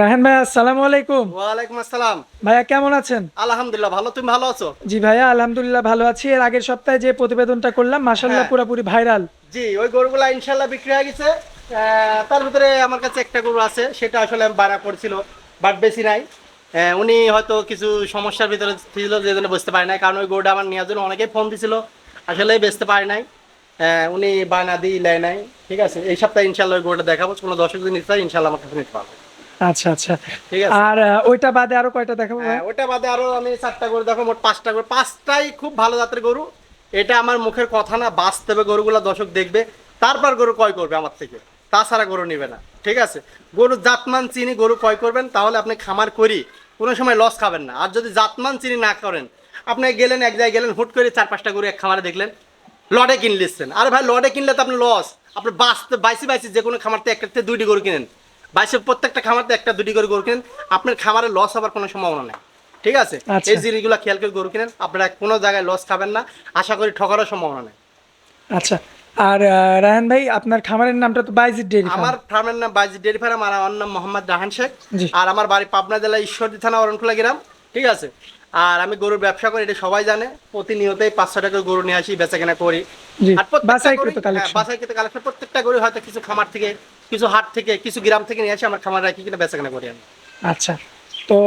রাহেন ভাই আসসালামু আলাইকুম। ওয়ালাইকুম আসসালাম। ভাইয়া কেমন আছেন? আলহামদুলিল্লাহ ভালো। তুমি ভালো আছো? জি ভাইয়া আলহামদুলিল্লাহ ভালো আছি। এর আগের সপ্তাহে যে প্রতিবেদনটা করলাম মাসাল্লাহ হ্যাঁ। পুরোপুরি ভাইরাল। জি ওই গরুগুলা ইনশাল্লাহ বিক্রি হয়ে গেছে। তার ভিতরে আমার কাছে একটা গরু আছে সেটা আসলে বাড়া করছিল বাট বেশি নাই। উনি হয়তো কিছু সমস্যার ভিতরে ছিল যে জন্য বুঝতে পারে নাই। কারণ ওই গরুটা আমার নেওয়ার জন্য অনেকেই ফোন দিছিল আসলে বেচতে পারে নাই। উনি বায়না দিয়ে লেয় নাই। ঠিক আছে এই সপ্তাহে ইনশাল্লাহ ওই গরুটা দেখাবো। কোনো দর্শক দিন ইনশাল্লাহ আমার কাছে নিতে পারব। আচ্ছা আচ্ছা। ঠিক আছে। আর ওইটা বাদে আরও কয়টা দেখাবো হ্যাঁ, ওটা বাদে আরও আমি চারটা গরু দেখো মোট পাঁচটা গরু। পাঁচটাই খুব ভালো জাতের গরু। এটা আমার মুখের কথা না বাস্তবে গরুগুলা দর্শক দেখবে। তারপর গরু ক্রয় করবে আমার থেকে। তাছাড়া গরু নেবে না। ঠিক আছে? গরু জাতমান চিনি গরু ক্রয় করবেন তাহলে আপনি খামার করি কোনো সময় লস খাবেন না। আর যদি জাতমান চিনি না করেন আপনি গেলেন এক জায়গায় গেলেন হুট করে চার পাঁচটা গরু এক খামারে দেখলেন লডে কিনলেছেন। আরে ভাই লডে কিনলে তো আপনি লস আপনি বাঁচতে বাইসি বাইসি যে কোনো একটা থেকে দুইটি গরু কিনেন। বাইসে প্রত্যেকটা খামারতে একটা দুটি করে গরু কিনেন। আপনার খামারে লস হওয়ার কোনো সম্ভাবনা নেই। ঠিক আছে? আচ্ছা। এই জিনিসগুলো খেয়াল করে গরু কিনেন। আপনারা কোনো জায়গায় লস খাবেন না। আশা করি ঠকারও সম্ভাবনা নেই। আচ্ছা। আর রায়হান ভাই আপনার খামারের নামটা তো বাইজিদ ডেরি আমার ফার্মের নাম বাজি ডেরি ফার্ম আর আমার নাম মোহাম্মদ রাহান শেখ। আর আমার বাড়ি পাবনা জেলা ঈশ্বরদী থানা অরণখোলা গ্রাম। ঠিক আছে? আর আমি গরুর ব্যবসা করি এটা সবাই জানে। প্রতিনিয়তই পাঁচশো টাকা গরু নিয়ে আসি বেচা কেনা করি আর। হ্যাঁ, বাছাইকৃত কালেকশন প্রত্যেকটা গরু হয়তো কিছু খামার থেকে কিছু হাট থেকে, কিছু গ্রাম থেকে নিয়ে আসি, আমার খামার রাখি কিনা বেচাকেনা করি আমি। আচ্ছা। তো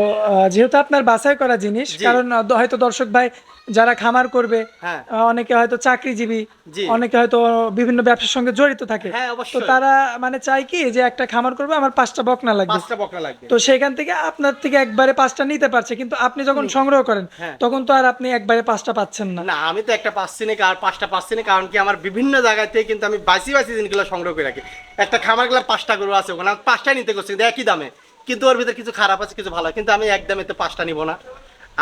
যেহেতু আপনার বাছাই করা জিনিস কারণ হয়তো দর্শক ভাই যারা খামার করবে হ্যাঁ। অনেকে হয়তো চাকরিজীবী অনেকে হয়তো বিভিন্ন ব্যবসার সঙ্গে জড়িত থাকে। হ্যাঁ, তো তারা মানে চায় কি যে একটা খামার করবে আমার পাঁচটা বকনা লাগবে। পাঁচটা লাগবে। তো সেখান থেকে আপনার থেকে একবারে পাঁচটা নিতে পারছে কিন্তু আপনি যখন সংগ্রহ করেন হ্যাঁ। তখন তো আর আপনি একবারে পাঁচটা পাচ্ছেন না। না আমি তো একটা পাচ্ছি না আর পাঁচটা পাচ্ছি না কারণ কি আমার বিভিন্ন জায়গা থেকে কিন্তু আমি বাসি বাসি জিনিসগুলো সংগ্রহ করে রাখি। একটা খামারগুলো পাঁচটা গরু আছে ওখানে আমি পাঁচটাই নিতে করছি কিন্তু একই দামে। কিন্তু ওর ভিতরে কিছু খারাপ আছে কিছু ভালো কিন্তু আমি একদম এতে পাঁচটা নিব না।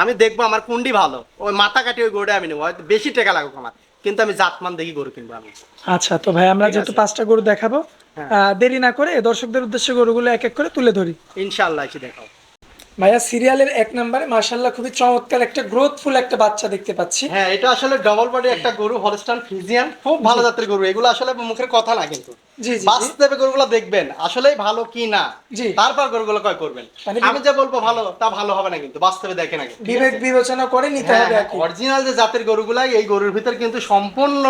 আমি দেখব আমার কুন্ডি ভালো। ওই মাথা কাটি ওই গরুটা আমি নেব। হয়তো বেশি টাকা লাগুক আমার। কিন্তু আমি জাতমান দেখি গরু কিনবো আমি। আচ্ছা তো ভাই আমরা যেহেতু পাঁচটা গরু দেখাবো হ্যাঁ। দেরি না করে দর্শকদের উদ্দেশ্যে গরুগুলো এক এক করে তুলে ধরি। ইনশাল্লাহ এসে দেখাও ভাইয়া সিরিয়ালের এক নম্বরে মার্শাল্লাহ খুবই চমৎকার একটা গ্রোথফুল একটা বাচ্চা দেখতে পাচ্ছি। হ্যাঁ এটা আসলে ডবল বডি একটা গরু হলস্টান ফ্রিজিয়ান খুব ভালো জাতের গরু। এগুলো আসলে মুখের কথা না কিন্তু। জি জি, বাস্তবে গরুগুলো দেখবেন আসলেই ভালো কি না? জি। তারপর গরুগুলো কয় করবেন? মানে আমি যে বলব ভালো তা ভালো হবে না কিন্তু বাস্তবে দেখেন আগে বিবেক বিবেচনা করে নিতে হবে অরিজিনাল যে জাতের গরুগুলা এই গরুর ভিতর কিন্তু সম্পূর্ণ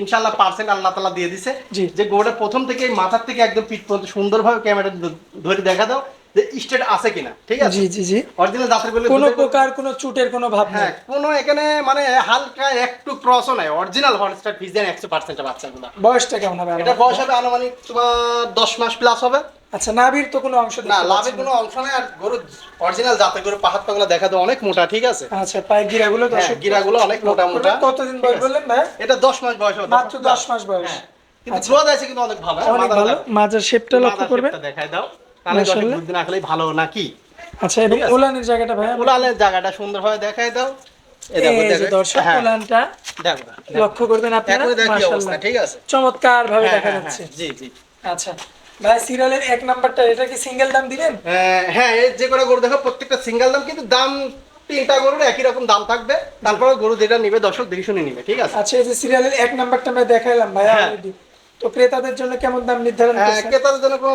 ইনশাল্লাহ পার্সেন্ট আল্লাহ তালা দিয়ে দিছে। যে গরুটা প্রথম থেকে মাথার থেকে একদম পিঠ পর্যন্ত সুন্দরভাবে ক্যামেরা ধরে দেখা দাও। যে স্টেট আছে কিনা ঠিক আছে? জি জি জি। অরিজিনাল জাতের গরু কোনো প্রকার কোনো চুটের কোনো ভাব হ্যাঁ কোনো এখানে মানে হালকা একটু ক্রসও নাই। অরিজিনাল হলস্টার ফিজিয়ান বাচ্চাগুলো। বয়সটা কেমন হবে? এটা বয়স হবে আনুমানিক তোমার দশ মাস প্লাস হবে। আচ্ছা নাভির তো কোনো অংশ না লাভের কোনো অংশ নাই আর গরু অরিজিনাল জাতের গরু পাহাড় পাগুলো দেখা তো অনেক মোটা ঠিক আছে? আচ্ছা পায়ের গিরাগুলো হ্যাঁ, দর্শক গিরাগুলো অনেক মোটা মোটা। কতদিন বয়স বললেন ভাই? এটা দশ মাস বয়স হবে মাত্র দশ মাস। বয়স। হ্যাঁ কিন্তু গ্রোথ আছে কিন্তু অনেক ভালো। মাজার শেপটা লক্ষ্য করবেন দাও। তাহলে দর্শক মাশাআল্লাহ। না আসলেই ভালো নাকি? আচ্ছা এবং ঠিক জায়গাটা ভাই উলালের জায়গাটা সুন্দরভাবে দেখায় দাও। এই দেখো এই যে দেখো। দর্শক ওলানটা দেখো দেখো। লক্ষ্য করবেন আপনারা? এখনই দেখো কি অবস্থা মাশাআল্লাহ ঠিক আছে। চমৎকার ভাবে দেখা যাচ্ছে। জি জি। আচ্ছা ভাই সিরিয়ালের এক নাম্বারটা এটা কি সিঙ্গেল দাম দিবেন? হ্যাঁ, হ্যাঁ এই যে করে গরু দেখো প্রত্যেকটা সিঙ্গেল দাম কিন্তু দাম তিনটা গরুর একই রকম দাম থাকবে। তারপরে গরু যেটা নিবে দর্শক দেখে শুনে নিবে ঠিক আছে? আচ্ছা এই যে সিরিয়ালের এক নাম্বারটা আমরা দেখাইলাম ভাই হ্যাঁ। অলরেডি তো ক্রেতাদের জন্য কেমন দাম নির্ধারণ হ্যাঁ, ক্রেতাদের জন্য কোনো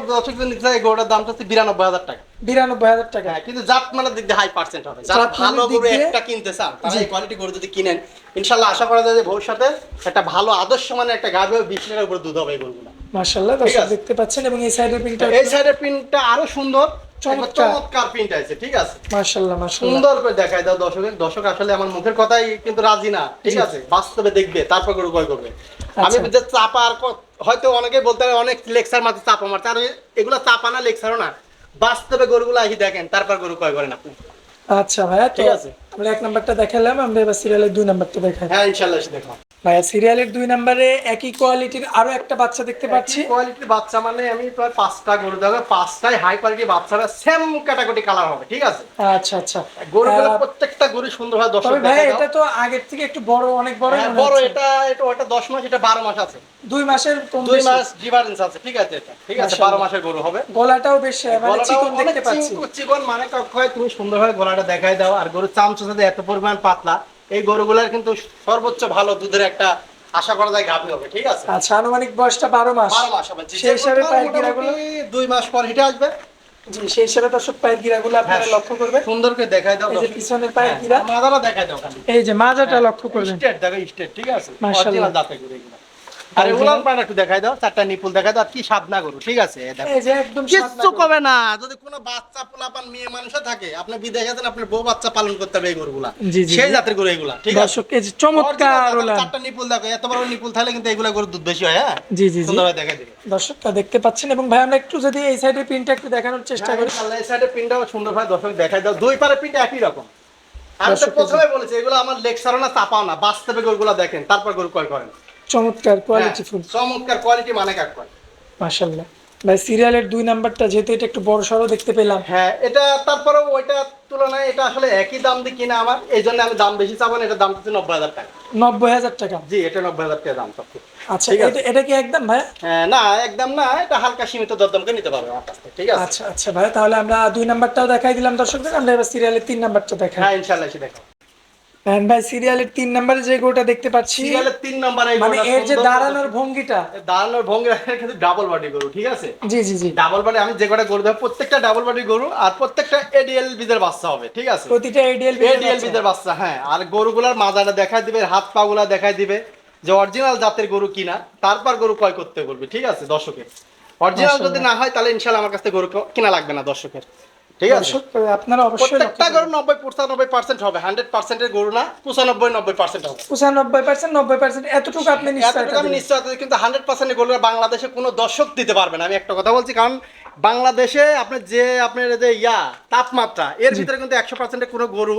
গরুটার দামটা হচ্ছে বিরানব্বই হাজার টাকা। বিরানব্বই হাজার টাকা। হ্যাঁ কিন্তু জাত মানের দিক দিয়ে হাই পার্সেন্ট হবে। যারা ভালো গরু একটা কিনতে চান তারা এই কোয়ালিটি গরু যদি কিনেন ইনশাল্লাহ আশা করা যায় যে ভবিষ্যতে একটা ভালো আদর্শ মানের একটা গাভী হবে বিশ লিটার উপরে দুধ হবে এই গরুগুলো। মাশাআল্লাহ দর্শক দেখতে পাচ্ছেন এবং এই সাইডের পিনটা এই সাইডের প্রিন্টটা আরও সুন্দর। চমৎকার। চমৎকার প্রিন্ট আছে ঠিক আছে? মাশাআল্লাহ মাশাআল্লাহ সুন্দর করে দেখায় দাও দর্শকের দর্শক আসলে আমার মুখের কথাই কিন্তু রাজি না ঠিক আছে? বাস্তবে দেখবে তারপর গরু ক্রয় করবে। আমি আচ্ছা। যে চাপা আর হয়তো অনেকে বলতে পারে অনেক লেকচার চাপা মারতে আর এগুলো চাপা না লেকচারও না। বাস্তবে গরুগুলো দেখেন তারপর গরু করেন আপনি। আচ্ছা ভাইয়া ঠিক আছে? আমরা এক নাম্বারটা দেখালাম আমরা এবার সিরিয়ালের দুই নাম্বারটা দেখাই। হ্যাঁ দেখো ভাইয়া সিরিয়ালের দুই নাম্বারে একই কোয়ালিটির আরও একটা বাচ্চা দেখতে পাচ্ছি। কোয়ালিটির বাচ্চা মানে আমি প্রায় পাঁচটা গরু দেবো পাঁচটাই হাই কোয়ালিটি বাচ্চারা সেম ক্যাটাগরি কালার হবে ঠিক আছে? আচ্ছা আচ্ছা। গরুগুলো প্রত্যেকটা গরু সুন্দর হয় দশ তবে ভাই এটা তো আগের থেকে একটু বড় অনেক বড় হ্যাঁ, বড় এটা এটা ওটা দশ মাস এটা বারো মাস আছে। দুই মাসের দুই মাস ডিফারেন্স আছে ঠিক আছে এটা ঠিক আছে বারো মাসের গরু হবে। গলাটাও বেশ মানে চিকন দেখতে পাচ্ছি। চিকন- মানে কক্ষয় তুমি সুন্দরভাবে গলাটা দেখাই দাও। আর গরুর চামচা সাথে এত পরিমাণ পাতলা। এই গরুগুলার কিন্তু সর্বোচ্চ ভালো দুধের একটা আশা করা যায় গাভী হবে ঠিক আছে? আচ্ছা আনুমানিক বয়সটা বারো মাস। বারো মাস হবে। সেই হিসাবে পায়ের গিরাগুলো দুই মাস পর হিটে আসবে। সেই হিসাবে দর্শক পায়ের গিরাগুলো আপনারা হ্যাঁ। লক্ষ্য করবেন। সুন্দর করে দেখাই দাও এই যে পিছনের পায়ের গিরা। মাদারা দেখাই দাও এই যে মাজাটা লক্ষ্য করবেন। স্টেট দেখো স্টেট ঠিক আছে? মাশাআল্লাহ। দাঁতে এগুলো আর একটু দেখাই দাও চারটা নিপুল দেখাই দাও আর কি গরু ঠিক আছে? দেখো। কিচ্ছু কবে না যদি কোনো বাচ্চা পোলাপান মেয়ে মানুষ থাকে আপনি বিদেশে আছেন আপনার বউ বাচ্চা পালন করতে হবে এই গরুগুলা। সেই জাতের গরু এগুলা ঠিক আছে? চমৎকার চারটা নিপুল দেখো এত বড় নিপুল থাকলে কিন্তু এগুলা গরুর দুধ বেশি হয় হ্যাঁ? জি জি সুন্দরভাবে দিবে। দর্শকটা দেখতে পাচ্ছেন এবং ভাই আমরা একটু যদি এই সাইডের প্রিন্টটা একটু দেখানোর চেষ্টা করি। আল্লাহ এই সাইডে পিনটাও সুন্দরভাবে দর্শক দেখাই দাও। দুই পারে পিনটা একই রকম। আমি তো প্রথমে বলেছি এগুলো আমার লেকচারও না চাপাও না বাস্তবে গরুগুলা দেখেন তারপর গরু কয় করেন। চমৎকার কোয়ালিটি ফুল। হ্যাঁ, চমৎকার কোয়ালিটি মানে কাক কয় মাশাআল্লাহ। ভাই সিরিয়ালের দুই নাম্বারটা যেহেতু এটা একটু বড় সড়ো দেখতে পেলাম। হ্যাঁ এটা তারপরে ওইটা তুলনায় এটা আসলে একই দাম দিয়ে কিনা আমার এই জন্য আমি দাম বেশি চাবো না এটা দাম হচ্ছে নব্বই হাজার টাকা। নব্বই হাজার টাকা? জি এটা নব্বই হাজার টাকা দাম সব আচ্ছা ঠিক আছে। এটা কি একদম ভাই হ্যাঁ, না একদম না এটা হালকা সীমিত দরদামকে নিতে পারবে আমার কাছ থেকে ঠিক আছে? আচ্ছা আচ্ছা ভাই তাহলে আমরা দুই নাম্বারটাও দেখাই দিলাম দর্শকদের আমরা এবার সিরিয়ালের তিন নাম্বারটা দেখাই। হ্যাঁ ইনশাল্লাহ এসে দেখো রায়হান ভাই সিরিয়ালের তিন নাম্বারে যে গরুটা দেখতে পাচ্ছি সিরিয়ালের তিন নম্বর মানে এর যে দাঁড়ানোর ভঙ্গিটা। দাঁড়ানোর ভঙ্গি কিন্তু ডাবল বডি গরু ঠিক আছে? জি জি জি। ডাবল বডি আমি যে গরু দেবো প্রত্যেকটা ডাবল বডি গরু আর প্রত্যেকটা এডিএল বিদের বাচ্চা হবে ঠিক আছে? প্রতিটা এডিএল এডিএল বিদের বাচ্চা। হ্যাঁ। আর গরুগুলার মাজাটা দেখাই দিবে হাত পা গুলা দেখাই দিবে যে অরিজিনাল জাতের গরু কিনা তারপর গরু ক্রয় করতে বলবে ঠিক আছে দর্শকের? অরিজিনাল যদি না হয় তাহলে ইনশাল্লাহ আমার কাছ থেকে গরু কিনা লাগবে না দর্শকের। ঠিক আছে? আপনারা অবশ্যই প্রত্যেকটা গরু নব্বই পঁচানব্বই পার্সেন্ট হবে হান্ড্রেড পার্সেন্টের গরু না পঁচানব্বই নব্বই পার্সেন্ট হবে। পঁচানব্বই পার্সেন্ট নব্বই পার্সেন্ট এতটুকু আপনি এতটুকু আমি নিশ্চয় নিশ্চয় কিন্তু হান্ড্রেড পার্সেন্ট গরু বাংলাদেশে কোনো দর্শক দিতে পারবে না। আমি একটা কথা বলছি কারণ বাংলাদেশে আপনার যে আপনার যে ইয়া তাপমাত্রা এর ভিতরে কিন্তু একশো পার্সেন্টের কোনো গরু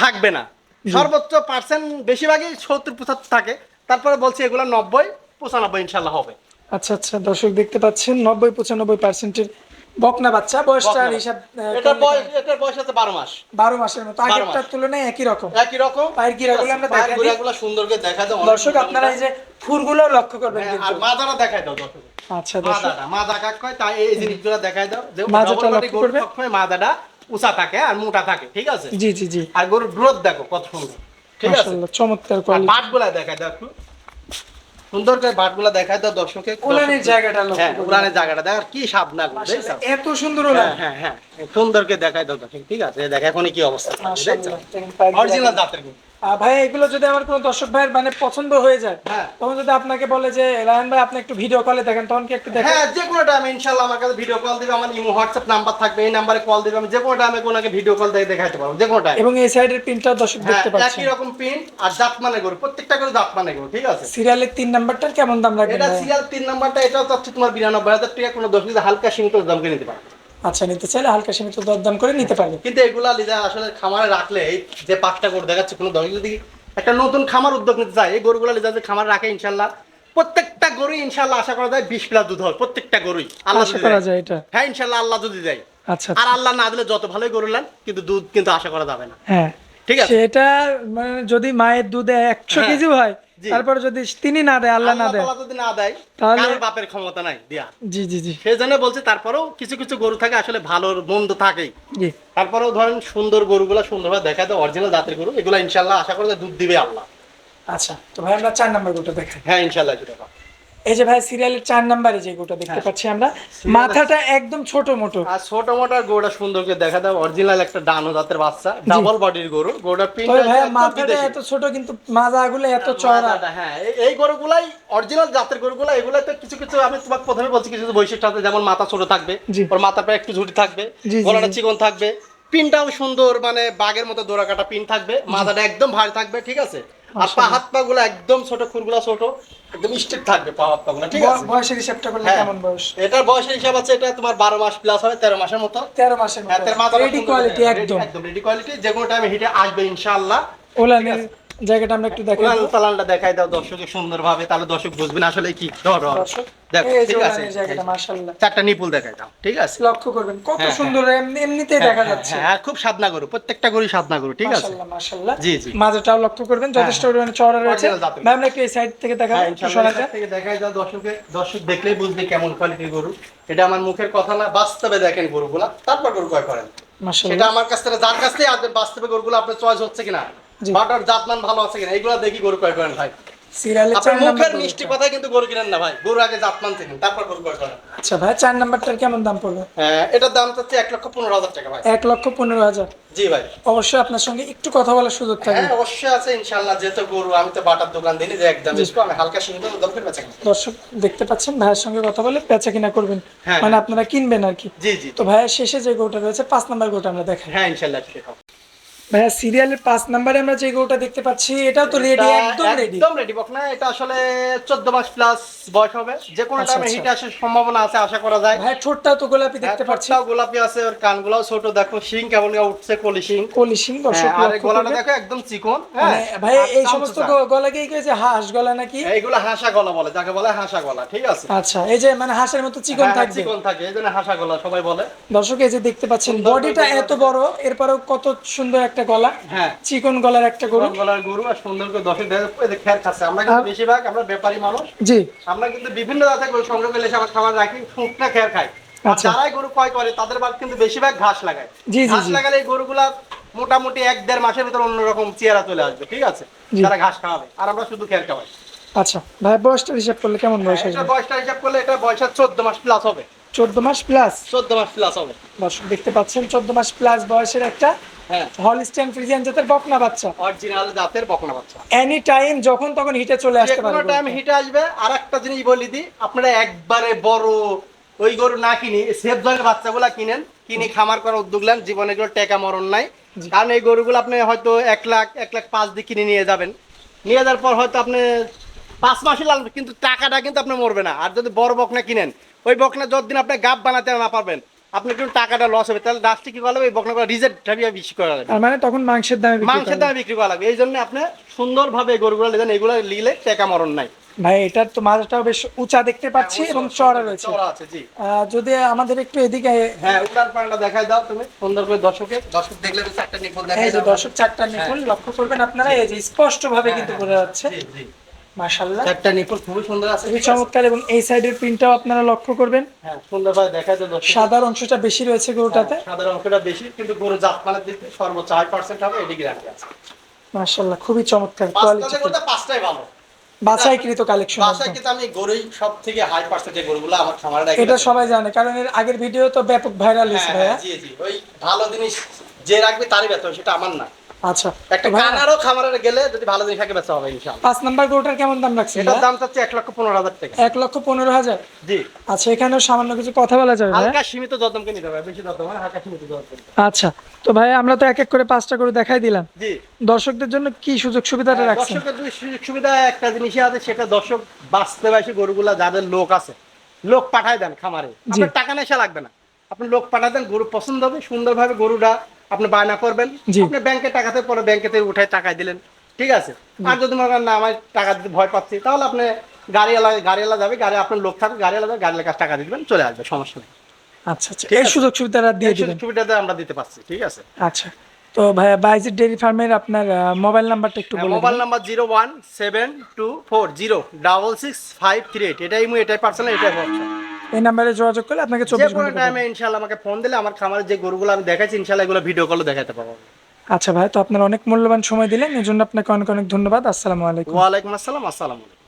থাকবে না। সর্বোচ্চ পার্সেন্ট বেশিরভাগই সত্তর পঁচাত্তর থাকে। তারপরে বলছি এগুলো নব্বই পঁচানব্বই ইনশাল্লাহ হবে। আচ্ছা আচ্ছা দর্শক দেখতে পাচ্ছেন নব্বই পঁচানব্বই পার্সেন্টের বকনা বাচ্চা বয়সটার হিসাব এটা বয়স এটার বয়স আছে বারো মাস। বারো মাসের মতো। আগেরটার তুলনায় একই রকম। একই রকম? পায়ের গিরাগুলো আমরা দেখাই গিরাগুলো সুন্দর করে দেখা দাও দর্শক আপনারা এই যে ফুরগুলো লক্ষ্য করবেন হ্যাঁ, কিন্তু। আর মাজারা দেখাই দাও দর্শক। আচ্ছা দর্শক। মাদা কাক কয় তাই এই জিনিসগুলো দেখাই দাও। যে লক্ষ্য করবে। সবসময় মাদাটা উঁচা থাকে আর মোটা থাকে ঠিক আছে? জি জি জি। আর গরুর গ্রোথ দেখো কত সুন্দর ঠিক আছে? চমৎকার কোয়ালিটি বাটগুলা দেখাই দাও সুন্দর করে বাটগুলা দেখাই দাও দর্শকে উড়ানের জায়গাটা হ্যাঁ। উড়ানের জায়গাটা। দেখ আর কি সাবনা না এত সুন্দর হ্যাঁ হ্যাঁ হ্যাঁ। সুন্দর করে দেখাই দাও দর্শক ঠিক আছে? দেখ এখন কি অবস্থা? অরিজিনাল দাঁতের জাতের ভাই এগুলো যদি আমার কোনো দর্শক ভাইয়ের মানে পছন্দ হয়ে যায় হ্যাঁ। তখন যদি আপনাকে বলে যে রায়হান ভাই আপনি একটু ভিডিও কলে দেখেন তখন কি একটু দেখেন? হ্যাঁ যে কোনো টাইমে ইনশাল্লাহ আমার কাছে ভিডিও কল দিবে আমার ইমো হোয়াটসঅ্যাপ নাম্বার থাকবে এই নাম্বারে কল দিবে আমি যে কোনো টাইমে কোনাকে ভিডিও কল দিয়ে দেখাইতে পারব যে কোনো টাইমে এবং এই সাইডের প্রিন্টটা দর্শক হ্যাঁ দেখতে পাচ্ছেন একই রকম পিন আর জাত মানে গরু প্রত্যেকটা করে জাত মানে গরু ঠিক আছে? সিরিয়ালের তিন নাম্বারটার কেমন দাম রাখবেন এটা সিরিয়াল তিন নাম্বারটা এটাও চাচ্ছে তোমার বিরানব্বই হাজার টাকা কোনো লিটার হালকা সীমিত দাম নিতে পারবে আচ্ছা নিতে চাইলে হালকা সীমিত দরদাম করে নিতে পারবে। কিন্তু এগুলা লিজা আসলে খামারে রাখলে যে পাঁচটা গরু দেখাচ্ছে কোনো দল যদি একটা নতুন খামার উদ্যোগ নিতে চায় এই গরুগুলো লিজা যে খামার রাখে ইনশাল্লাহ প্রত্যেকটা গরুই ইনশাল্লাহ আশা করা যায় বিশ প্লাস দুধ হয় প্রত্যেকটা গরুই। আল্লাহ আশা করা যায় এটা। হ্যাঁ ইনশাল্লাহ আল্লাহ যদি দেয়। আচ্ছা আর আল্লাহ না দিলে যত ভালোই গরু লাল কিন্তু দুধ কিন্তু আশা করা যাবে না। হ্যাঁ। ঠিক আছে। সেটা মানে যদি মায়ের দুধে একশো হ্যাঁ, কেজি হয়। তারপরে যদি তিনি না দেয় আল্লাহ না দেয় যদি না দেয় তাহলে- বাপের ক্ষমতা নাই দিয়া। জি জি জি। সেই জন্য বলছে তারপরেও কিছু কিছু গরু থাকে আসলে ভালো মন্দ থাকেই। জি। তারপরেও ধরেন সুন্দর গরুগুলা সুন্দরভাবে দেখা দেয় অরিজিনাল জাতের গরু এগুলো ইনশাল্লাহ আশা করা যায় দুধ দিবে আল্লাহ। আচ্ছা তো ভাই আমরা চার নাম্বার গোটা দেখাই। হ্যাঁ ইনশাল্লাহ। এই যে ভাই সিরিয়ালের চার নাম্বারে যে গোটা দেখতে হ্যাঁ। পাচ্ছি আমরা মাথাটা একদম ছোট মোটো। আর ছোট মোটা সুন্দর করে দেখা দেয় অরিজিনাল একটা ডানো জাতের বাচ্চা ডাবল বডির গরু। পিন ভাই মাথাটা এত ছোট কিন্তু মাজাগুলো এত চড়া হ্যাঁ। এই- গরুগুলাই অরিজিনাল জাতের গরুগুলা এগুলা তো কিছু কিছু আমি তোমাকে প্রথমে বলছি কিছু বৈশিষ্ট্য আছে যেমন মাথা ছোট থাকবে। ওর মাথাটা একটু ঝুটি থাকবে গলাটা চিকন থাকবে। পিনটাও সুন্দর মানে বাঘের মতো দোরা কাটা পিন থাকবে মাথাটা একদম ভারী থাকবে ঠিক আছে? আর পা হাত পা গুলো একদম ছোট খুরগুলা ছোট একদম স্ট্রিট থাকবে পা হাত পা গুলো ঠিক আছে? বয়সের হিসাবটা করলে হ্যাঁ। কেমন বয়স? এটার বয়সের হিসাব আছে এটা তোমার বারো মাস প্লাস হবে তেরো মাসের মতো। তেরো মাসের মতো। রেডি কোয়ালিটি একদম। একদম রেডি কোয়ালিটি যে কোনো টাইমে হিটে আসবে ইনশাআল্লাহ। ওলানের জায়গাটা আমরা একটু দেখাই উলান পালানটা দেখাই দাও দর্শকে সুন্দর ভাবে তাহলে দর্শক বুঝবেন আসলে কি ধরো দেখো ঠিক আছে। জায়গাটা মাশাআল্লাহ। চারটা নিপুল দেখাই দাও ঠিক আছে? লক্ষ্য করবেন কত হ্যাঁ, সুন্দর এমনিতেই দেখা হ্যাঁ, যাচ্ছে। হ্যাঁ, খুব সাধনা করো প্রত্যেকটা গরু সাধনা করো ঠিক আছে? মাশাআল্লাহ মাশাআল্লাহ। জি, জি। মাঝেটাও লক্ষ্য করবেন যথেষ্ট পরিমাণে চওড়া রয়েছে। আমরা একটু এই সাইড থেকে হ্যাঁ, শোনা যায় থেকে দেখাই দাও দর্শকে দর্শক দেখলেই বুঝবে কেমন কোয়ালিটির গরু। এটা আমার মুখের কথা না বাস্তবে দেখেন গরুগুলা। তারপর গরু কয় করেন। সেটা আমার কাছ থেকে যার কাছ থেকে আসবেন বাস্তবে গরুগুলো আপনার চয়েস হচ্ছে কিনা জি। বাটার জাতমান ভালো আছে কিনা? এইগুলো দেখি গরু কয় করেন ভাই। মিষ্টি কথায় কিন্তু গরু কিনেন না ভাই। গরু আগে জাতমান থেকে তারপর গরু করেন। আচ্ছা ভাই চার নাম্বারটার কেমন দাম পড়বে হ্যাঁ এটার দাম এক লক্ষ পনেরো হাজার টাকা ভাই। এক লক্ষ পনেরো হাজার। জি ভাই। অবশ্যই আপনার সঙ্গে একটু কথা বলার সুযোগ থাকবে। হ্যাঁ অবশ্যই আছে ইনশাল্লাহ যেহেতু গরু আমি তো বাটার দোকান দিই যে একদম আমি হালকা সীমিত দাম করে বেচা দর্শক দেখতে পাচ্ছেন ভাইয়ের সঙ্গে কথা বলে বেচা কিনা করবেন। হ্যাঁ। মানে আপনারা কিনবেন আর কি। জি জি। তো ভাইয়ের শেষে যে গরুটা রয়েছে পাঁচ নাম্বার গরুটা আমরা দেখাই। হ্যাঁ হবে। ভাইয়া সিরিয়ালের পাঁচ নাম্বারে আমরা যে গরুটা দেখতে পাচ্ছি এটাও তো রেডি একদম রেডি একদম রেডি বক না এটা আসলে 14 মাস প্লাস বয়স হবে। যে কোনো আচ্ছা, টাইমে আচ্ছা। হিট আসার সম্ভাবনা আছে আশা করা যায়। তো গোলাপি দেখতে হ্যাঁ, পাচ্ছি। ঠোঁটটাও গোলাপি আছে ওর কানগুলাও ছোট দেখো শিং কেমন উঠছে কলি শিং। কলি সিং দর্শক হ্যাঁ, আর এই গলাটা দেখো একদম চিকন মানে হ্যাঁ ভাই এই সমস্ত হয়েছে হাঁস গলা নাকি? এইগুলা হাসা গলা বলে যাকে বলে হাসা গলা ঠিক আছে? আচ্ছা এই যে মানে হাঁসের মতো চিকন হ্যাঁ, চিকন থাকে এই জন্য হাসা গলা সবাই বলে। দর্শক এই যে দেখতে পাচ্ছেন বডিটা এত বড় এরপরেও কত সুন্দর একটা গলা হ্যাঁ। চিকন গলার একটা গরু। গলার গরু আর সুন্দর করে যে খের খাচ্ছে। আমরা কিন্তু বেশিরভাগ আমরা ব্যাপারী মানুষ। জি। আমরা কিন্তু বিভিন্ন জাতের গরু সংগ্রহ করলে এসে আমার খাবার রাখি শুকনা খেয়ার খাই। আচ্ছা। যারাই গরু ক্রয় করে তাদের বাদ কিন্তু বেশিরভাগ ঘাস লাগায়। জি, জি, ঘাস লাগালে এই গরুগুলা মোটামুটি এক দেড় মাসের ভিতর অন্যরকম চেহারা চলে আসবে ঠিক আছে। তারা ঘাস খাওয়াবে আর আমরা শুধু খেয়ার খাওয়াই। আচ্ছা ভাই বয়সটা হিসাব করলে কেমন বয়স এটা আসবে বয়সটা হিসাব করলে এটা বয়স চোদ্দ মাস প্লাস হবে। চোদ্দ মাস প্লাস চোদ্দ মাস প্লাস হবে। দর্শক দেখতে পাচ্ছেন চোদ্দ মাস প্লাস বয়সের একটা হ্যাঁ। ফ্রিজিয়ান জাতের বকনা বাচ্চা। অরিজিনাল জাতের বকনা বাচ্চা। এনি টাইম যখন তখন হিটে চলে আসতে কোনো টাইম হিটে আসবে আর একটা জিনিস বলি দিই আপনারা একবারে বড় ওই গরু না কিনি সেফ জনের বাচ্চাগুলা কিনেন কিনে খামার করার উদ্যোগ নেন জীবনে এগুলো টেকা মরণ নাই। কারণ এই গরুগুলো আপনি হয়তো এক লাখ এক লাখ পাঁচ দিয়ে কিনে নিয়ে যাবেন। নিয়ে যাওয়ার পর হয়তো আপনি পাঁচ মাসে লাগবে কিন্তু টাকাটা কিন্তু আপনি মরবে না। আর যদি বড় বকনা কিনেন ওই বকনা যতদিন আপনি গাব বানাতে না পারবেন আপনি কিন্তু টাকাটা লস হবে। তাহলে লাস্টে কি করা বকনাগুলো রিজেক্ট ভাবিয়ে বেশি করা আর মানে তখন মাংসের দামে মাংসের দামে বিক্রি করা লাগবে। এই জন্য আপনি সুন্দরভাবে গরুগুলো এগুলো নিলে টেকা মরণ নাই। ভাই এটার তো বেশ উঁচা দেখতে পাচ্ছি এবং চড়া রয়েছে। যদি আমাদের একটু এদিকে হ্যাঁ উড়ান পান্ডা দেখাই দাও তুমি। সুন্দর করে দর্শকের দর্শক দেখলে তো চারটা এই যে দর্শক চারটা নিপুল লক্ষ্য করবেন আপনারা এই যে স্পষ্ট ভাবে কিন্তু বোঝা যাচ্ছে। জি, জি। নিপুল খুবই সুন্দর আছে। খুবই চমৎকার এবং এই সাইডের প্রিন্টটাও আপনারা লক্ষ্য করবেন। হ্যাঁ সুন্দরভাবে দেখাই দাও সাদার অংশটা বেশি রয়েছে গরুটাতে। সাধারণ অঙ্কটা বেশি কিন্তু গরু জাতমানের দিক থেকে সর্বোচ্চ আট পার্সেন্ট হবে এটি গ্যারান্টি আছে। মাশাল্লাহ খুবই চমৎকার কোয়ালিটি পাঁচটাই ভালো। বাছাইকৃত কালেকশন বাসায় আমি গরুই সব থেকে হাই পার্সেন্ট যে গরুগুলো আমার খামারে রাখি এটা সবাই জানে কারণ এর আগের ভিডিও তো ব্যাপক ভাইরাল হয়েছে হ্যাঁ, ভাইয়া। হ্যাঁ, জি জি ওই ভালো জিনিস যে রাখবে তারই বেতন সেটা আমার না। আচ্ছা। একটা কানারও খামারে গেলে যদি ভালো জিনিস থাকে বেচা হবে ইনশাআল্লাহ। পাঁচ নাম্বার গরুটার কেমন দাম রাখছেন এটার দাম চাচ্ছে এক লক্ষ পনেরো হাজার টাকা। এক লক্ষ পনেরো হাজার? জি। আচ্ছা এখানেও সামান্য কিছু কথা বলা যাবে হালকা সীমিত যত্নকে নিতে হবে বেশি যত্ন হালকা সীমিত যত্ন আচ্ছা তো ভাই আমরা তো এক এক করে পাঁচটা দেখাই দিলাম। জি। দর্শকদের জন্য কি সুযোগ সুবিধাটা রাখছেন? দর্শকের দুই সুযোগ সুবিধা একটা জিনিসই আছে সেটা দর্শক বাস্তবাসী গরুগুলা যাদের লোক আছে লোক পাঠায় দেন খামারে। আপনার টাকা নেশা লাগবে না। আপনি লোক পাঠায় দেন গরু পছন্দ হবে সুন্দরভাবে গরুটা আপনি বায়না করবেন। আপনি ব্যাংকে টাকাতে পরে ব্যাংকেতে উঠায় টাকায় দিলেন ঠিক আছে? আর যদি মনে করেন না আমার টাকা দিতে ভয় পাচ্ছি তাহলে আপনি গাড়িওয়ালা গাড়িওয়ালা যাবে গাড়ি আপনার লোক থাকবে গাড়িওয়ালা যাবে গাড়িওয়ালার কাছে টাকা দিবেন চলে আসবে সমস্যা নেই। আচ্ছা আচ্ছা। এই সুযোগ সুবিধাটা দিয়ে দিবেন। সুবিধাটা আমরা দিতে পারছি ঠিক আছে? আচ্ছা। তো ভাইয়া বাইজির ডেয়ারি ফার্মের আপনার মোবাইল নাম্বারটা একটু বলে mobile number zero one seven two four zero double six five three eight. এটাই মু এটাই পার্সোনাল এটাই এই নাম্বারে যোগাযোগ করলে আপনাকে যে চব্বিশ ঘণ্টা টাইমে ইনশাল্লাহ আমাকে ফোন দিলে আমার খামারের যে গরুগুলো আমি দেখাচ্ছি ইনশাল্লাহ এগুলো ভিডিও কলও দেখাতে পাবো আচ্ছা ভাই তো আপনার অনেক মূল্যবান সময় দিলেন এই জন্য আপনাকে অনেক অনেক ধন্যবাদ। আসসালামু আলাইকুম। ওয়ালাইকুম আসসালাম আসসালামু আলাইকুম।